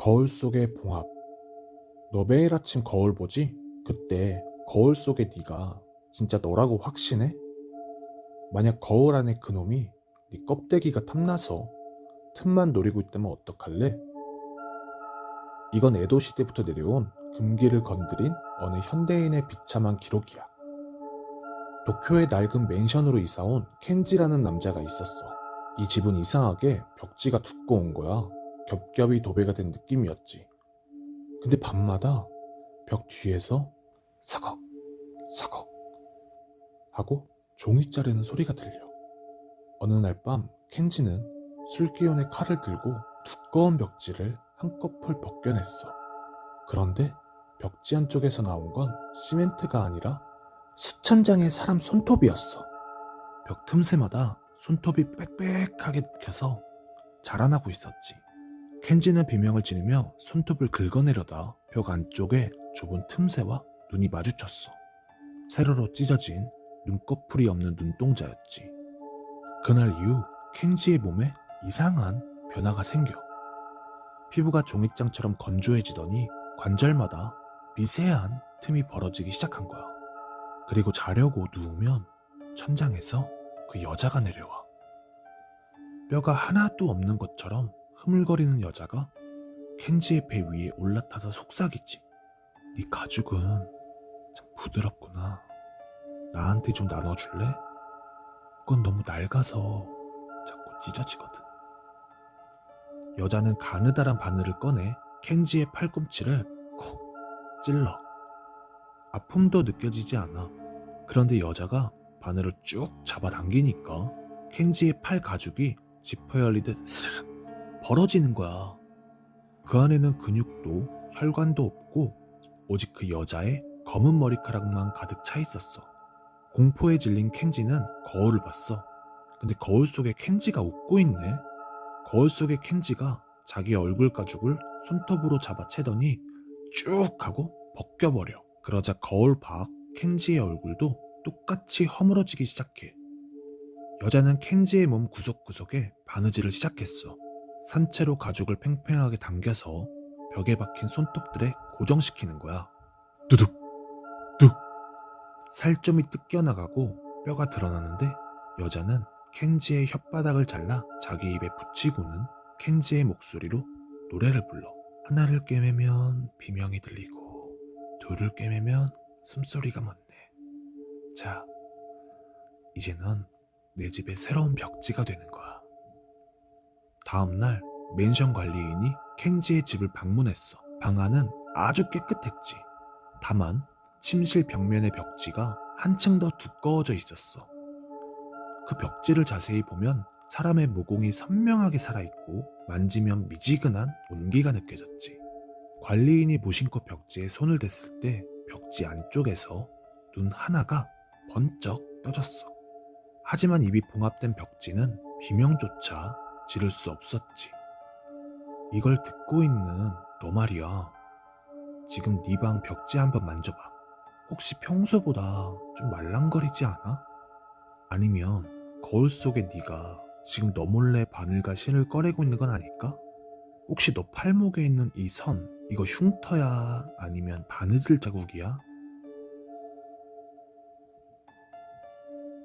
거울 속의 봉합. 너 매일 아침 거울 보지? 그때 거울 속의 네가 진짜 너라고 확신해? 만약 거울 안에 그놈이 네 껍데기가 탐나서 틈만 노리고 있다면 어떡할래? 이건 에도 시대부터 내려온 금기를 건드린 어느 현대인의 비참한 기록이야. 도쿄의 낡은 맨션으로 이사온 켄지라는 남자가 있었어. 이 집은 이상하게 벽지가 두꺼운 거야. 겹겹이 도배가 된 느낌이었지. 근데 밤마다 벽 뒤에서 사걱, 사걱 하고 종이 자르는 소리가 들려. 어느 날 밤 켄지는 술기운의 칼을 들고 두꺼운 벽지를 한꺼풀 벗겨냈어. 그런데 벽지 한쪽에서 나온 건 시멘트가 아니라 수천 장의 사람 손톱이었어. 벽 틈새마다 손톱이 빽빽하게 켜서 자라나고 있었지. 켄지는 비명을 지르며 손톱을 긁어내려다 벽 안쪽에 좁은 틈새와 눈이 마주쳤어. 세로로 찢어진 눈꺼풀이 없는 눈동자였지. 그날 이후 켄지의 몸에 이상한 변화가 생겨. 피부가 종이장처럼 건조해지더니 관절마다 미세한 틈이 벌어지기 시작한 거야. 그리고 자려고 누우면 천장에서 그 여자가 내려와. 뼈가 하나도 없는 것처럼 흐물거리는 여자가 켄지의 배 위에 올라타서 속삭이지. 네 가죽은 참 부드럽구나. 나한테 좀 나눠줄래? 그건 너무 낡아서 자꾸 찢어지거든. 여자는 가느다란 바늘을 꺼내 켄지의 팔꿈치를 콕 찔러. 아픔도 느껴지지 않아. 그런데 여자가 바늘을 쭉 잡아당기니까 켄지의 팔 가죽이 지퍼 열리듯 스르륵 벌어지는 거야. 그 안에는 근육도 혈관도 없고 오직 그 여자의 검은 머리카락만 가득 차 있었어. 공포에 질린 켄지는 거울을 봤어. 근데 거울 속에 켄지가 웃고 있네. 거울 속의 켄지가 자기 얼굴 가죽을 손톱으로 잡아채더니 쭉 하고 벗겨버려. 그러자 거울 밖 켄지의 얼굴도 똑같이 허물어지기 시작해. 여자는 켄지의 몸 구석구석에 바느질을 시작했어. 산채로 가죽을 팽팽하게 당겨서 벽에 박힌 손톱들에 고정시키는 거야. 두둑, 뚝. 살점이 뜯겨나가고 뼈가 드러나는데 여자는 켄지의 혓바닥을 잘라 자기 입에 붙이고는 켄지의 목소리로 노래를 불러. 하나를 꿰매면 비명이 들리고 둘을 꿰매면 숨소리가 멎네. 자, 이제 넌 내 집의 새로운 벽지가 되는 거야. 다음날 맨션 관리인이 켄지의 집을 방문했어. 방 안은 아주 깨끗했지. 다만 침실 벽면의 벽지가 한층 더 두꺼워져 있었어. 그 벽지를 자세히 보면 사람의 모공이 선명하게 살아있고 만지면 미지근한 온기가 느껴졌지. 관리인이 무심코 벽지에 손을 댔을 때 벽지 안쪽에서 눈 하나가 번쩍 떠졌어. 하지만 입이 봉합된 벽지는 비명조차 지를 수 없었지. 이걸 듣고 있는 너 말이야. 지금 네 방 벽지 한번 만져봐. 혹시 평소보다 좀 말랑거리지 않아? 아니면 거울 속에 네가 지금 너 몰래 바늘과 신을 꺼내고 있는 건 아닐까? 혹시 너 팔목에 있는 이 선, 이거 흉터야? 아니면 바느질 자국이야?